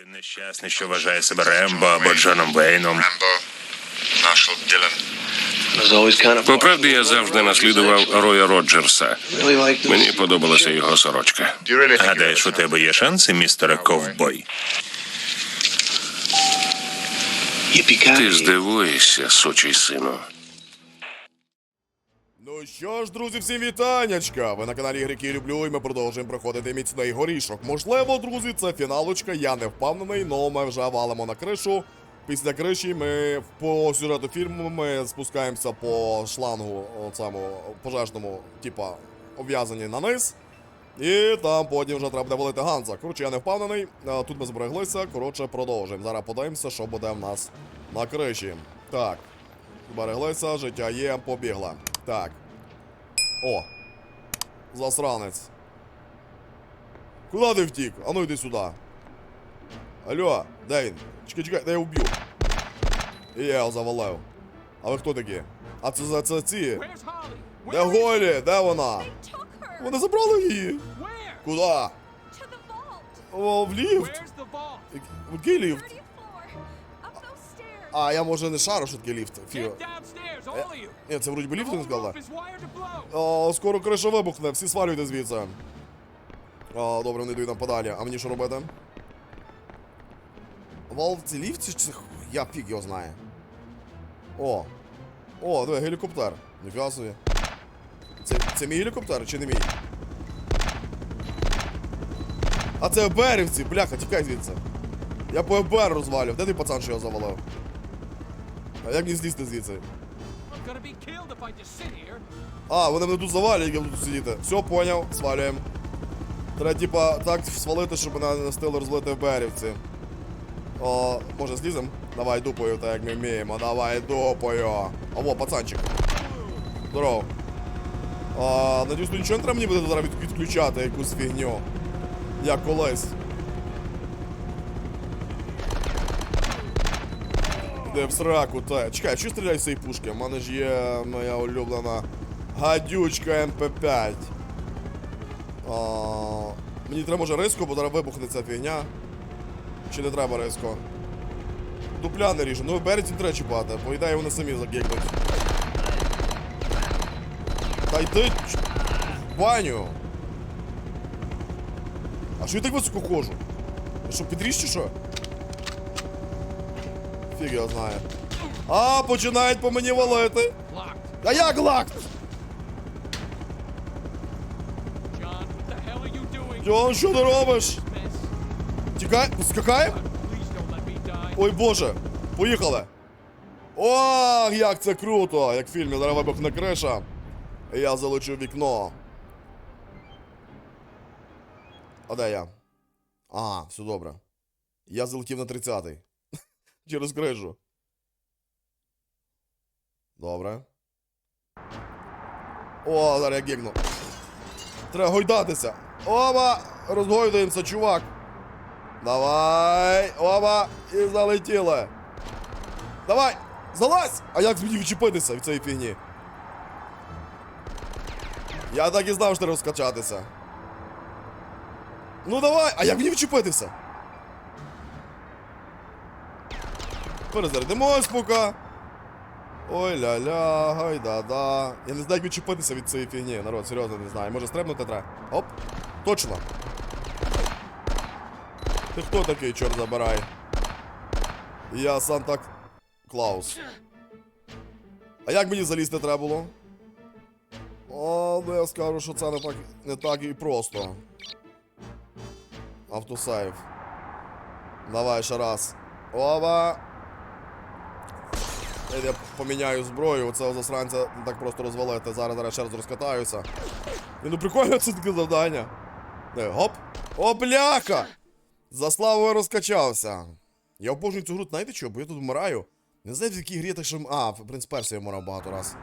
Один нещасний, що вважає себе Рембо або Джоном Вейном. Rambo, Marshall Dillon. По правді, я завжди наслідував Роя Роджерса. Мені подобалася його сорочка. Гадаєш, у тебе є шанси, містере Ковбой? Ти здивуєшся, сучий сину. Що ж, друзі, всім вітаннячка! Ви на каналі Ігрики Люблю, і ми продовжуємо проходити міцний горішок. Можливо, друзі, це фіналочка, я не впевнений, але ми вже валимо на кришу. Після криші ми по сюжету фільму ми спускаємося по шлангу цьому пожежному, типа, обв'язані на низ. І там потім вже треба буде валити Ганза. Коротше, я не впевнений. Тут ми збереглися. Коротше, продовжуємо. Зараз подивимося, що буде в нас на криші. Так. Збереглися, життя є, побігла. Так. О. Засранець. Куда ти втік? А ну йди сюди. Алло, де він? Чекай, чекай, де я вб'ю. І я його завалив. А ви хто такі? А це за це ці? Де Голі? Де вона? Вони забрали її. Куда? О, в ліфт. Який ліфт? А, я може не шару, що таке ліфт. Фіо. Ні, це вроді би ліфт не сказала. О, скоро криша вибухне, всі свалюйте звідси. О, добре, не йдуть нам подалі. А мені що робити? Вал в цій ліфті чи я фіг його знає. О. О, диви, гелікоптер. Ніфіга собі. Це, це мій гелікоптер чи не мій? А це еберівці, бляха, тікай звідси. Я по ебер розвалював. Де ти пацан, що його завалив? А як мені злізти звідси? А, вони мене тут завалять, як я буду тут сидіти. Все, поняв, свалюємо. Треба, типа, так свалити, щоб мене не встигли розлити в берівці. О, може злізем? Давай дупою, так як ми вміємо. Давай дупою. А во, пацанчик. Здорово. А, надіюсь, тут нічого не треба мені буде зараз відключати якусь фігню. Як колись. Де в сраку, та. Чекай, що стріляю з цієї пушки? У мене ж є моя улюблена гадючка МП5. А, мені треба може риску, бо зараз вибухне ця фігня. Чи не треба риску? Дупля не ріжу. Ну, береться треба чіпати. По ідеї вони самі загікнуть. Та йди в баню. А що я так високо ходжу? Я що, підріж чи що? Фіг його знає. А, починають по мені валити. А як лакт? Джон, що ти робиш? Тікай, скакаємо? Ой боже, поїхали. Ох, як це круто! Як в фільмі зараз вибухне криша. І я залучу вікно. А де я? А, все добре. Я залетів на 30-й. Через кришу. Добре. О, зараз я гігну. Треба гойдатися. Оба! Розгойдуємося, чувак. Давай! Оба! І залетіли. Давай! Залазь! А як мені відчепитися від цієї фігні? Я так і знав, що треба розкачатися. Ну давай! А як мені відчепитися? Перезарядимось поки. Ой ля-ля, гай да-да. Я не знаю, як відчепитися від цієї фігні, народ, серйозно не знаю. Може стрибнути треба? Оп. Точно. Ти хто такий, чорт забирай? Я Санта Клаус. А як мені залізти треба було? О, ну я скажу, що це не так, не так і просто. Автосейв. Давай ще раз. Оба. Е, Я поміняю зброю, оцього засранця так просто розвалити. Зараз зараз ще раз розкатаюся. Ні, ну прикольно це таке завдання. Де, гоп. О, бляха! За славу я розкачався. Я обожнюю цю гру, знаєте що, бо я тут вмираю. Не знаю, в якій грі так що. А, в принципі, персі я вмирав багато раз.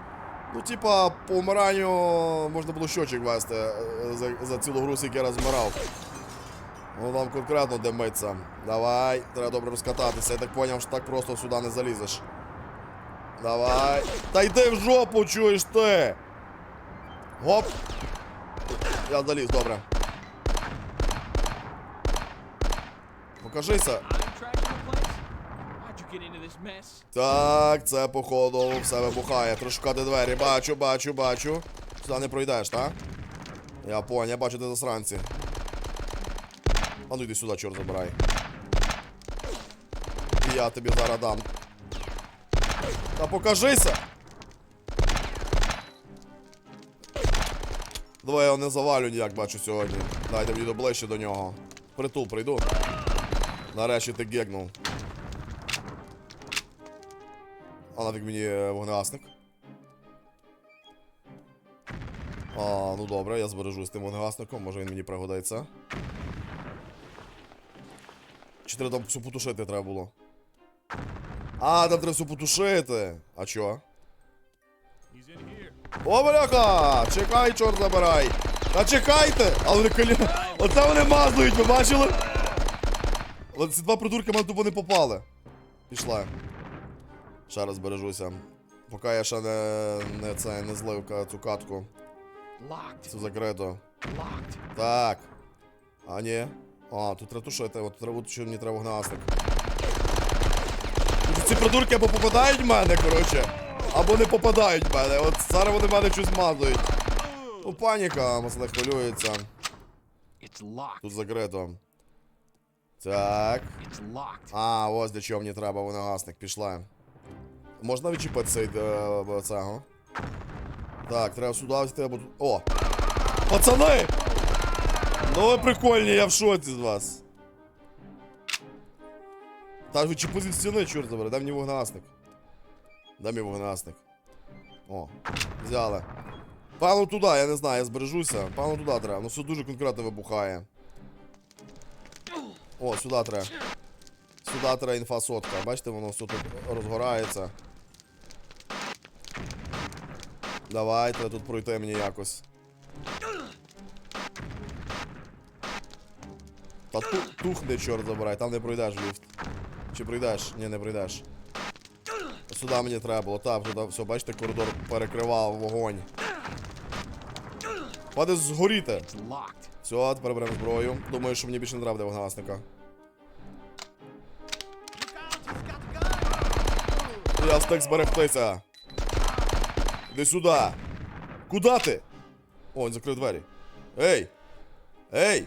Ну, типа, по вмиранню можна було щочик вести е, за, за цілу гру, скільки я раз вмирав. Ну там конкретно димиться. Давай, треба добре розкататися. Я так поняв, що так просто сюди не залізеш. Давай. Та йди в жопу, чуєш ти! Гоп! Я заліз, добре. Покажися. Так, це походу все вибухає. Трошкати двері. Бачу, бачу, бачу. Сюди не пройдеш, так? Я понял, я бачу, ти засранці. А ну йди сюди, чорт забирай. І я тобі зараз дам. Та покажися! Давай я його не завалю ніяк, бачу сьогодні. Дайте мені ближче до нього. Притул прийду. Нарешті ти гегнув. А нафіг мені е, вогнегасник. А, ну добре, я збережу з тим вогнегасником, може він мені пригодиться. Чи треба там все потушити треба було? А, там треба все потушити. А чо? О, бляха! Чекай, чорт забирай! Та чекайте! А вони колі... Оце вони мазнують, ви бачили? Але ці два придурки мене тупо не попали. Пішла. Ще раз бережуся. Поки я ще не, не, це, не злив цю катку. Це закрито. Так. А, ні. А, тут треба тушити, от треба, що мені треба вогнегасник. Ці придурки або попадають в мене, коротше, або не попадають в мене. От зараз вони в мене щось мазують. Ну, паніка, масла хвилюється. Тут закрито. Так. А, ось для чого мені треба вогнегасник, пішла. Можна відчіпати цей е, цього? Так, треба сюди взяти, або тут. О! Пацани! Ну ви прикольні, я в шоці з вас. Та чіпу зі стіни, чорт забере, дай мені вогнегасник. Дай мені вогнегасник. О, взяли. Пану туди, я не знаю, я збережуся. Пану туди треба. Ну все дуже конкретно вибухає. О, сюди треба. Сюди треба інфа сотка. Бачите, воно все тут розгорається. Давай, треба тут пройти мені якось. Та ту, тухне, чорт забирай, там не пройдеш в ліфт. Чи пройдеш? Ні, не пройдеш. Сюди мені треба було, так, туди, все, бачите, коридор перекривав вогонь. Паде згоріти. Все, тепер беремо зброю. Думаю, що мені більше не треба буде вогнегасника. Я встиг зберегтися. Іди сюди. Куда ти? О, він закрив двері. Ей! Ей!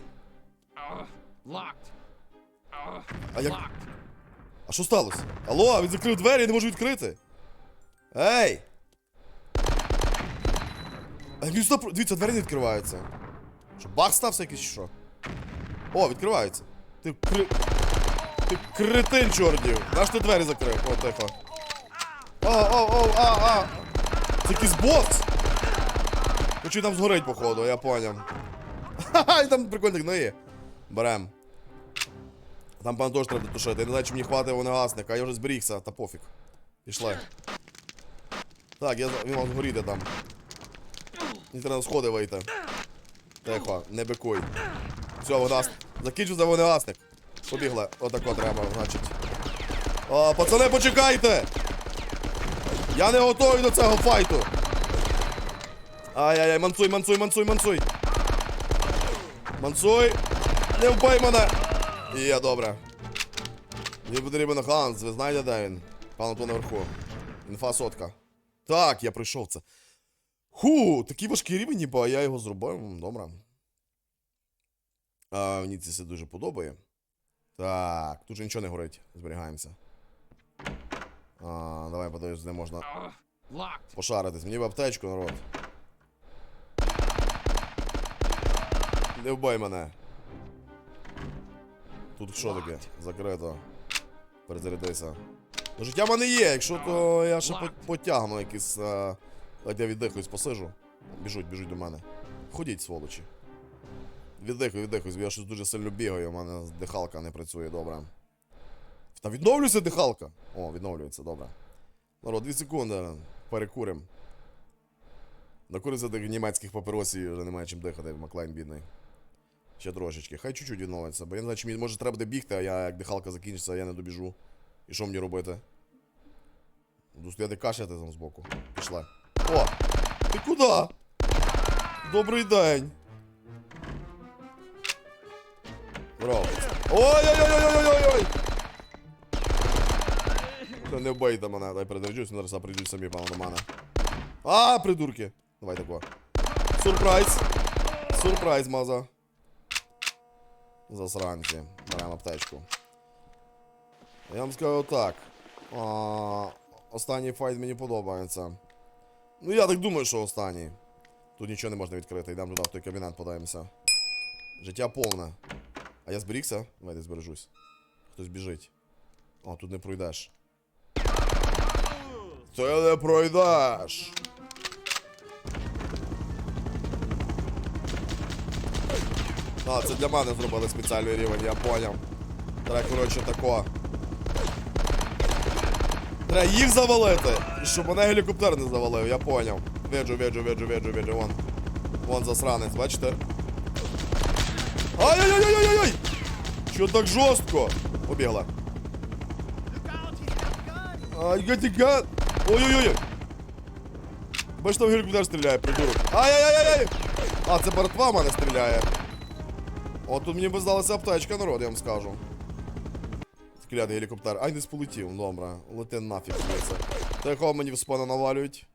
А як. А що сталося? Алло, він закрив двері, я не можу відкрити. Ей! А він сюди... про- Дивіться, двері не відкриваються. Що, баг стався якийсь чи що? О, відкриваються. Ти кри... Ти кретин чорнів. Наш ти двері закрив? О, тихо. О, о, о, а, а. Це якийсь бос. Хочу там згорить, походу, я поняв. Ха-ха, і там прикольних гної. Берем. Там пан теж треба тушити. Не чи мені хватить вогнегасника, я вже зберігся, та пофіг. Пішли. Так, я, вам згоріти там. Мені треба на сходи вийти. Тихо, не бикуй. Все, вогнегасник. Закінчився вогнегасник. Побігли. Отако треба, значить. О, пацани, почекайте! Я не готовий до цього файту. Ай-яй-яй, мансуй, мансуй, мансуй, мансуй. Мансуй. Не вбий мене. Є, добре. Мені потрібен Ханс, ви знаєте, де він? Пан то наверху. Інфа сотка. Так, я пройшов це. Ху, такий важкий рівень, а я його зробив. Добре. А, мені це все дуже подобає. Так, тут же нічого не горить. Зберігаємося. А, давай подивись, де можна пошаритись. Мені в аптечку, народ. Не вбий мене. Тут що таке? Закрито. Перезарядися. Ну, життя в мене є, якщо то я ще потягну якийсь. А... От я віддихаюсь, посижу. Біжуть, біжуть до мене. Ходіть, сволочі. Віддихаю, віддихаюсь, бо я щось дуже сильно бігаю, у мене дихалка не працює добре. Та відновлюється дихалка. О, відновлюється, добре. Народ, дві секунди. Перекурим. Накурився тих німецьких папіросів, вже немає чим дихати, Маклайн бідний. Ще трошечки. Хай чуть-чуть відновиться, бо чи мені може треба буде бігти, а я як дихалка закінчиться, я не добіжу. І що мені робити? Буду стояти кашляти там збоку. Пішла. О! Ти куди? Добрий день. Ой-ой-ой-ой-ой-ой-ой! Та не вбийте мене, дай передержусь, зараз прийдуть самі, певно, до мене. А, придурки! Давай тако. Сюрприз! Сюрприз, маза. Засранці. Беремо аптечку. Я вам скажу так. А, останній файт мені подобається. Ну я так думаю, що останній. Тут нічого не можна відкрити, йдемо туди в той кабінет, подаємося. Життя повне. А я зберігся? Давайте збережусь. Хтось біжить. О, тут не пройдеш. Це не пройдеш. А, це для мене зробили спеціальний рівень, я поняв. Треба, коротше, тако. Треба їх завалити, щоб мене гелікоптер не завалив, я поняв. Виджу, виджу, виджу, виджу, виджу, вон. Вон засранець, бачите? Ай-яй-яй-яй-яй-яй! Чо так жорстко? Побігла. Ай, гатіга! Ой-ой-ой! Бачите, в гелікоптер стріляє, придурок. Ай-яй-яй-яй! А, це братва в мене стріляє. О, тут мені би здалася аптечка, народ, я вам скажу. Клятий гелікоптер. Ай, не сполетів, добре. Лети нафіг звідси. Якого мені в спину навалюють?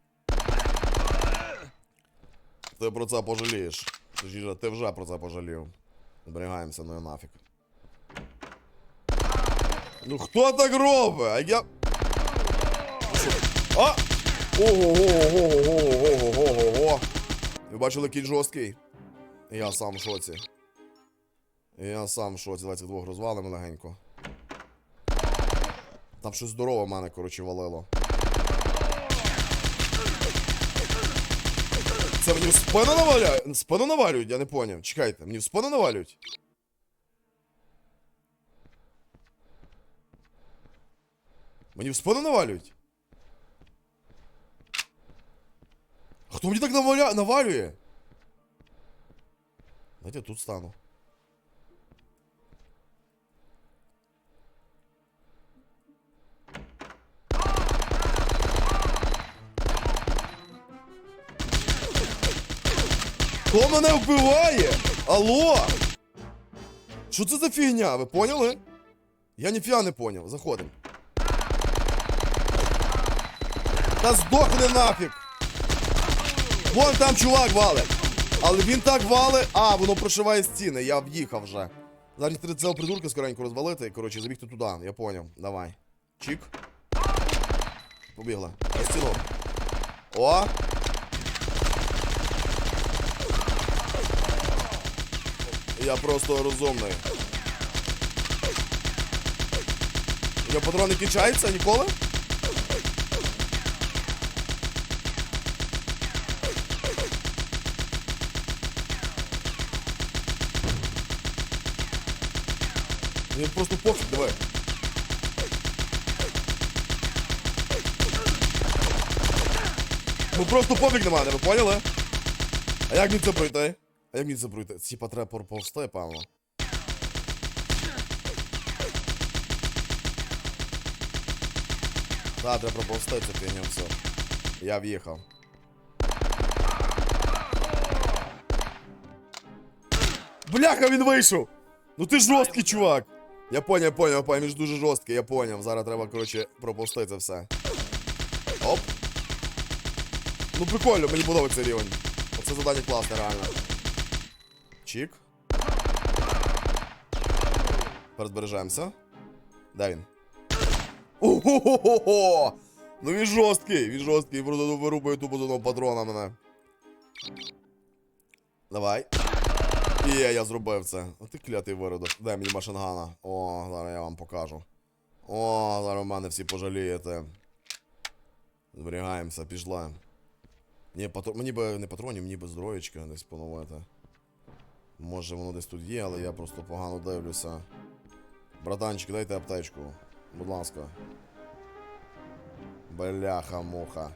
Ти про це пожалієш. Ти вже про це пожалів. Зберігаємося, ну і нафіг. Ну хто так робить? А я. А! Ого-го-го-го-го-го-го-го-го. Ви бачили, який жорсткий? Я сам в шоці. Я сам шоці. Давайте двох розвалимо легенько. Там щось здорове в мене, коротше, валило. Це мені в спину наваляють? В спину навалюють? Я не поняв. Чекайте, мені в спину навалюють? Мені в спину навалюють? Хто мені так наваля... навалює? Дайте я тут стану. Хто мене вбиває? Алло? Що це за фігня? Ви поняли? Я ніфіга не поняв. Заходимо. Та здохни нафіг! Вон там чувак валить. Але він так валить. А, воно прошиває стіни, я в'їхав вже. Зараз цього придурка скоренько розвалити. Коротше, забігти туди, я поняв. Давай. Чик. Побігла. На стіну. О! Я просто розумний. Я патрони кінчаються ніколи? Мені просто пофіг, давай. Ну просто пофіг на мене, ви поняли? А як мені це пройти? А як мені пройти? Типа треба проповсти, певно. Так, треба проповсти це фігня все. Я в'їхав. Бляха, він вийшов! Ну ти жорсткий, чувак! Я поняв, поняв, поняв, ж дуже жорсткий, я поняв. Зараз треба, коротше, пропустити це все. Оп. Ну прикольно, мені подобається рівень. Оце завдання класне, реально. Чік. Перезбережемося. Де він? Ого-го-го! Ну він жорсткий, він жорсткий, просто вирубує тупо з одного патрона мене. Давай. Є, я зробив це. А ти клятий виродок. Дай мені машингана. О, зараз я вам покажу. О, зараз в мене всі пожалієте. Зберігаємося, пішла. Ні, патро... мені би не патронів, мені би здоров'ячка десь поновити. Може воно десь тут є, але я просто погано дивлюся. Братанчик, дайте аптечку. Будь ласка. Бляха-муха.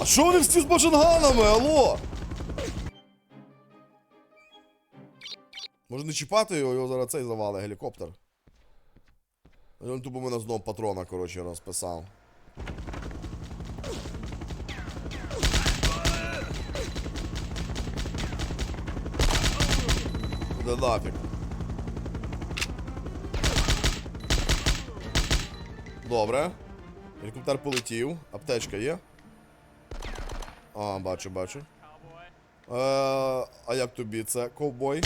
А що вони всі з башанганами, алло? Може не чіпати його, його зараз цей завали гелікоптер. Він тупо мене знову патрона, коротше, розписав. Да нафіг. Добре. Гелікоптер полетів. Аптечка є. А, бачу, бачу. Е, а як тобі це, ковбой?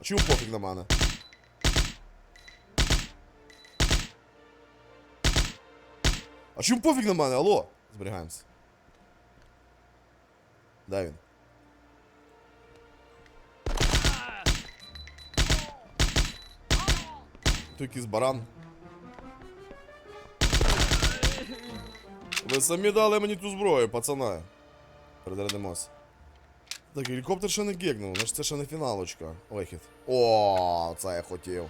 А чому пофіг на мене? А чому пофіг на мене? Алло? Зберігаємося. Де він? Якийсь баран. Ви самі дали мені ту зброю, пацани. Перезарядимось. Так, гелікоптер ще не гігнув, значить це ще не фіналочка. Вихід. О, це я хотів.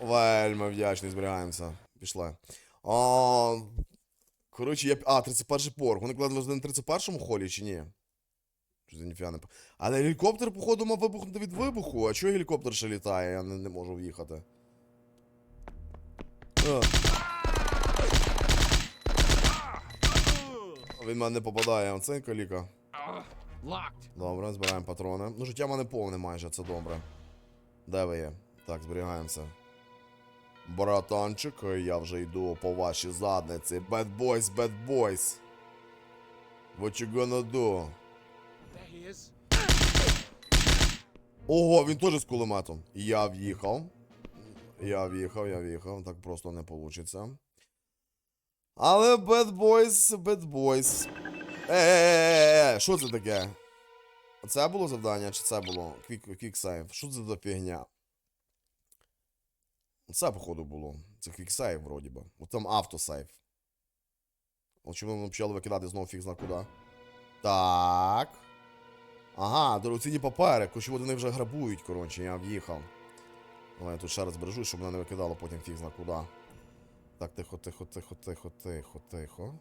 Вельми вдячний, зберігаємося. Пішли. А, коротше, я. А, 31 порг. Вони кладуть на 31 холі чи ні? Ніфіга не Але гелікоптер, походу, мав вибухнути від вибуху. А чого гелікоптер ще літає? Я не, не можу в'їхати. Він мене не попадає, оце каліка. Добре, збираємо патрони. Ну, життя в мене повне майже, це добре. Де ви є? Так, зберігаємося. Братанчик, я вже йду по вашій задниці. Bad boys, bad boys. What you gonna do? Ого, він теж з кулеметом. Я в'їхав. Я в'їхав, я в'їхав. Так просто не вийде. Але bad boys, bad boys. Е-е-е, що це таке? Це було завдання, чи це було? Quick, quick save. Що це за фігня? Це, походу, було. Це save, вроді би. От там автосейв. От чому ми почали викидати знову фіг зна куди. Так. Ага, дорогоцінні папери, коротше, вони вже грабують, коротше, я в'їхав. Давай я тут ще раз бережу, щоб мене не викидало потім фіг зна куди. Так, тихо, тихо, тихо, тихо, тихо, тихо.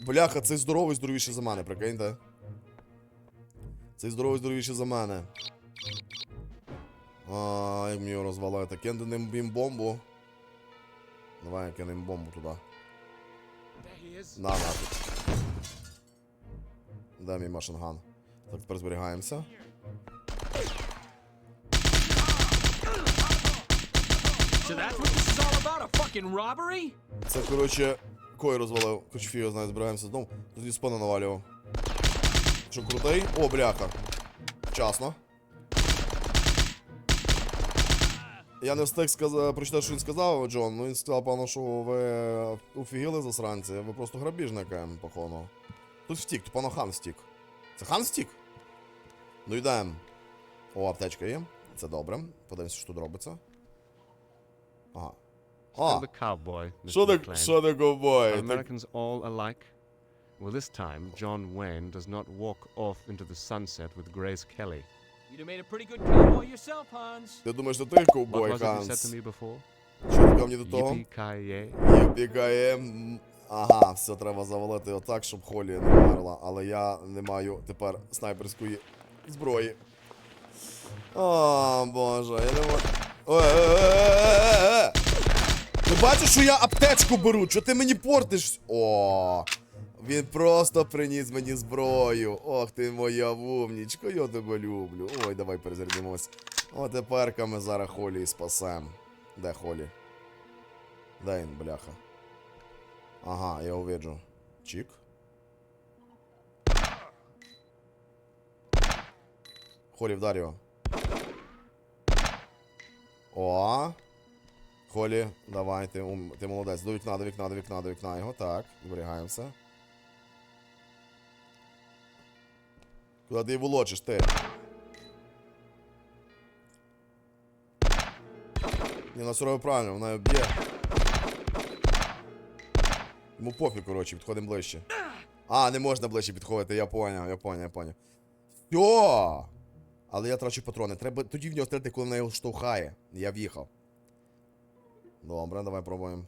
Бляха, цей здоровий здоровіший за мене, прикиньте. Цей здоровий здоровіший за мене. А, як мені його розвалити. Кинемо їм бомбу. Давай кинемо бомбу туди. There he is. На, на тут. Де мій машинган? Так, тепер зберігаємося. Це, коротше, кой розвалив. Хоч фіг знає, збираємося знову. Тут зі спина навалював. Що крутий? О, бляха. Вчасно. Я не встиг сказа... прочитати, що він сказав, Джон. Ну він сказав, певно, що ви офігіли засранці. Ви просто грабіжники, походу. Тут втік, тут пано хан втік. Це хан втік? Ну йдемо. О, аптечка є. Це добре. Подивимося, що тут робиться. Ага. Still А, the cowboy. Що ти, що ти ковбой? Americans all alike? Well, this time, John Wayne does not walk off into the sunset with Grace Kelly. You'd have made a pretty good cowboy yourself, Hans. Ти думаєш, що ти What ковбой, Ханс? said to me before? Що ти мені до того? Єпікаєм. Ага, все треба завалити отак, щоб Холі не вмерла. Але я не маю тепер снайперської зброї. О, боже, я не можу. Ти бачиш, що я аптечку беру? Чого ти мені портиш? О, він просто приніс мені зброю. Ох ти моя вумнічко, я тебе люблю. Ой, давай перезарядимось. О, тепер ми зараз Холі і спасем. Де Холі? Де він, бляха? Ага, я виджу. Чик. Холі, вдарь його. О. Холі, давай, ти, ум, ти молодець. До вікна, до вікна, до вікна, до вікна його. Так, зберігаємося. Куди ти волочиш, ти? Ні, вона робить правильно, вона б'є. Йому пофіг, коротше, підходимо ближче. А, не можна ближче підходити, я поняв, я поняв, я поняв. Йо! Але я трачу патрони. Треба тоді в нього стріляти, коли вона його штовхає. Я в'їхав. Добре, давай пробуємо.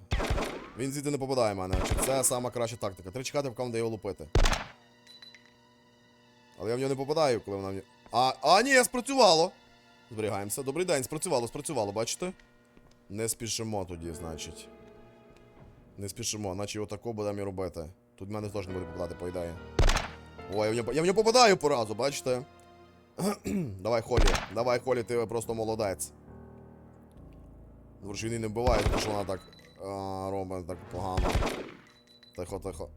Він звідти не попадає в мене. Це сама краща тактика. Треба чекати, поки він дає його лупити. Але я в нього не попадаю, коли вона в. А, а, ні, спрацювало! Зберігаємося. Добрий день, спрацювало, спрацювало, бачите? Не спішимо тоді, значить. Не спішимо, наче отако будемо і робити. Тут в мене теж не буде попадати, по ідеї. Ой, я в нього, я в нього попадаю по разу, бачите? давай, Холі, давай, Холі, ти просто молодець. Добре, не вбиває, тому що вона так а, робить так погано. Тихо, тихо.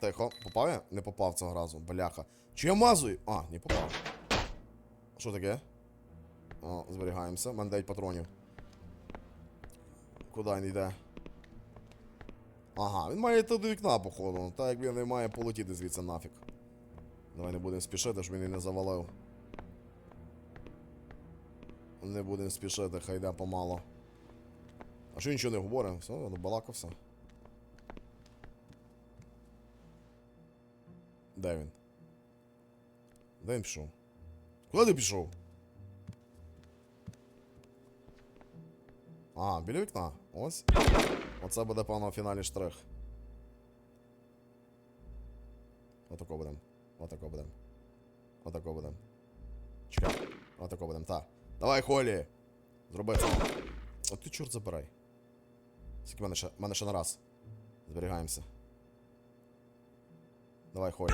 Тихо. Попав я? Не попав цього разу, бляха. Чи я мазую? А, не попав. Що таке? О, зберігаємося. У мене 9 патронів. Куди він йде? Ага, він має йти до вікна, походу. Так як він не має полетіти звідси нафіг. Давай не будемо спішити, щоб він і не завалив. Не будемо спішити, хай йде помало. А що нічого не говорить? Все, балакався. Де він? Де він пішов? Куди ти пішов? А, біля вікна. Ось. Оце буде, певно, фінальний штрих. Отако будем. Отако будем. Отако будем. Чекай. Отако будем, та. Давай, Холі! Зроби це. От ти чорт забирай. Скільки в мене ще, мене ще на раз. Зберігаємося. Давай, Холі.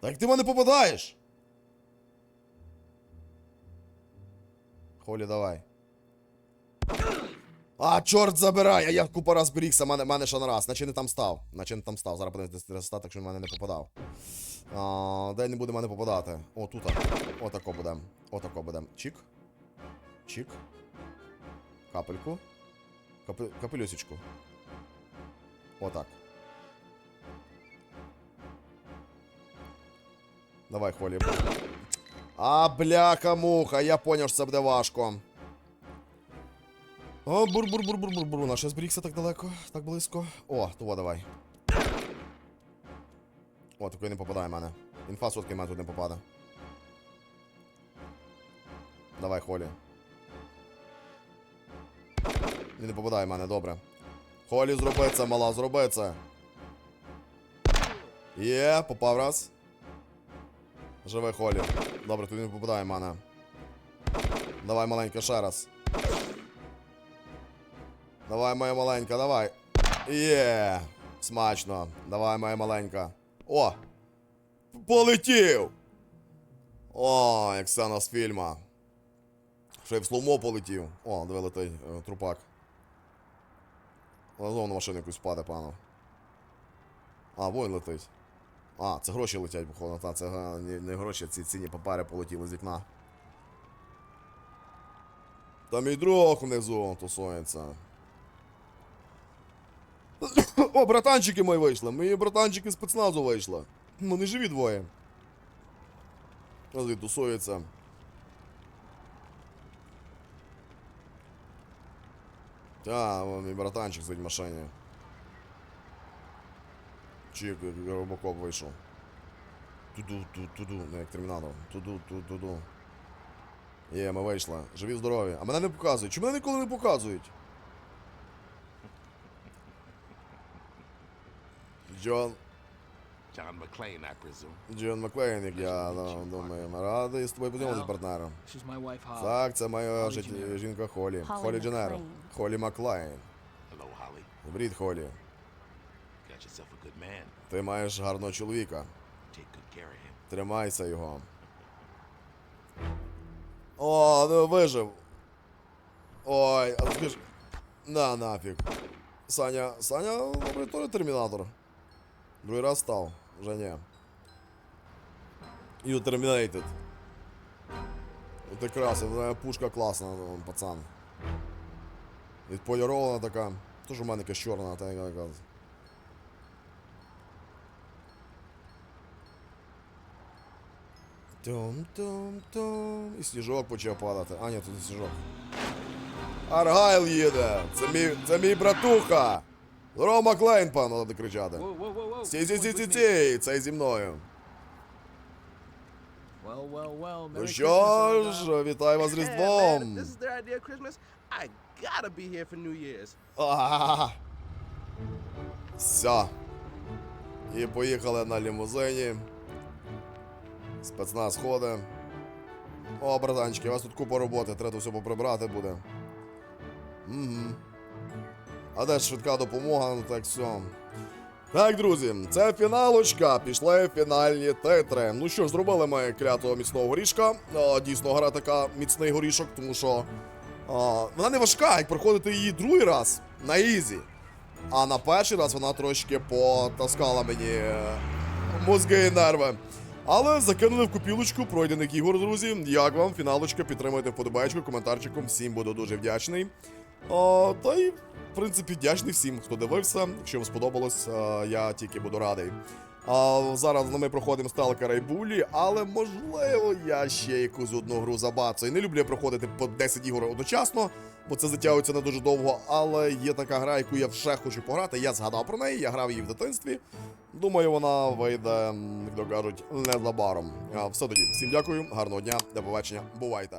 Та як ти мене попадаєш? Холі, давай. А, чорт забирай! А я купа раз берігся, мене, мене ще на раз. Наче не там став. Наче не там став. Зараз подивимось результат, так що він мене не попадав. А, де не буде мене попадати? О, тут. Отако будем. Отако будем. Чік. Чік. Капельку. Капелюсечку. Отак. Давай, Холі. А, бляха-муха, я поняв, що це буде важко. О, бур-бур-бур-бур-бур-бур. Наш я зберігся так далеко, так близько. О, того давай. О, такий не попадає в мене. Інфа сотки мене тут не попаде. Давай, Холі. Він не попадає в мене, добре. Холі, зроби це, мала, зроби це. Є, попав раз. Живе Холі. Добре, тут не попадає мене. Давай, маленька, ще раз. Давай, моя маленька, давай. Є. Смачно. Давай, моя маленька. О! Полетів! О, як сцена з фільма. Ще й в слоумо полетів. О, диви летить е, трупак. Знову на машину якусь впаде, пану. А, воїн летить. А, це гроші летять, походу. Та, це не, не гроші, ці цінні папери полетіли з вікна. Там мій друг внизу тусується. О, братанчики мої вийшли. Мої братанчики спецназу вийшли. Вони живі двоє. Ось тусуються. Та, вон мій братанчик в машині. Чик, як робокоп вийшов. Туду, туду, туду, не як термінатор. Туду, туду, туду. Є, ми вийшли. Живі здорові. А мене не показують. Чому мене ніколи не показують? Джон. John McClane, I presume. Джон Маклейн, як я ну, думаю. Радий з тобою познайомитись, партнером. Так, це моя жінка Холі. Холі. Маклейн. Холі Маклайн. Hello, Привіт, Холі. Got yourself a good man. Ти маєш гарного чоловіка. Тримайся його. О, ну вижив. Ой, а скажи. На нафіг. Саня. Саня, теж термінатор. Другий раз став. Вже ні. You terminated. Ти красив, пушка класна, ну, пацан. Відполірована така. Тож у мене якась чорна, та яка. Тум-тум-тум. І сніжок почав падати. А, ні, тут не сніжок. Аргайл їде! Це мій, це мій братуха! Здорово, Маклейн, пан, треба кричати. Стій, стій, стій, стій, стій, це зі мною. Ну що ж, вітаю вас з Різдвом! Все. І поїхали на лімузині. Спецназ ходить. О, братанчики, у вас тут купа роботи, треба все поприбрати буде. Угу. А де ж швидка допомога? Ну так все. Так, друзі, це фіналочка. Пішли фінальні титри. Ну що ж, зробили ми клятого міцного горішка. Дійсно, гра така міцний горішок, тому що а, вона не важка, як проходити її другий раз на ізі. А на перший раз вона трошки потаскала мені е, мозги і нерви. Але закинули в купілочку пройдених ігор, друзі. Як вам фіналочка? Підтримайте вподобайку, коментарчиком. Всім буду дуже вдячний. А, та й, в принципі, вдячний всім, хто дивився. Якщо вам сподобалось, я тільки буду радий. А, зараз ми проходимо Сталкера і Булі, але можливо я ще якусь одну гру забацаю. Не люблю я проходити по 10 ігор одночасно, бо це затягується не дуже довго. Але є така гра, яку я ще хочу пограти. Я згадав про неї, я грав її в дитинстві. Думаю, вона вийде, як то кажуть, незабаром. Все тоді. Всім дякую, гарного дня, до побачення, бувайте.